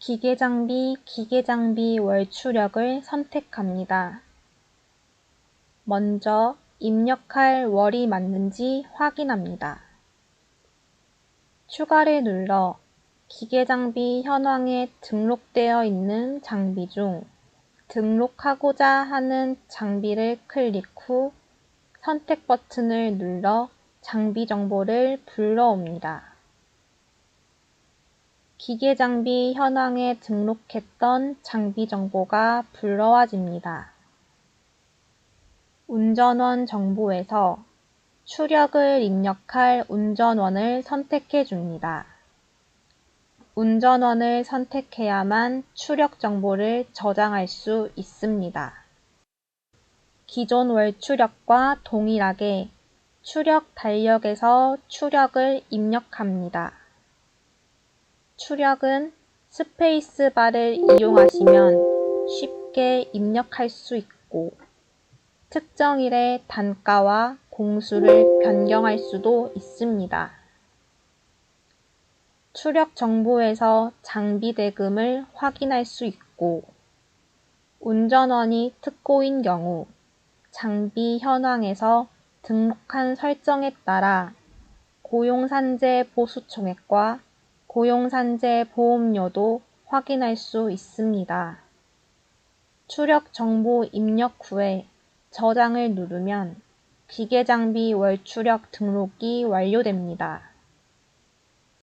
기계장비 기계장비 월출력을 선택합니다. 먼저 입력할 월이 맞는지 확인합니다. 추가를 눌러 기계장비 현황에 등록되어 있는 장비 중 등록하고자 하는 장비를 클릭 후 선택 버튼을 눌러 장비 정보를 불러옵니다. 기계 장비 현황에 등록했던 장비 정보가 불러와집니다. 운전원 정보에서 추력을 입력할 운전원을 선택해 줍니다. 운전원을 선택해야만 추력 정보를 저장할 수 있습니다. 기존 월 추력과 동일하게 추력 달력에서 추력을 입력합니다. 추력은 스페이스바를 이용하시면 쉽게 입력할 수 있고 특정일의 단가와 공수를 변경할 수도 있습니다. 추력 정보에서 장비 대금을 확인할 수 있고 운전원이 특고인 경우 장비 현황에서 등록한 설정에 따라 고용산재 보수 총액과 고용산재 보험료도 확인할 수 있습니다. 추력 정보 입력 후에 저장을 누르면 기계장비 월추력 등록이 완료됩니다.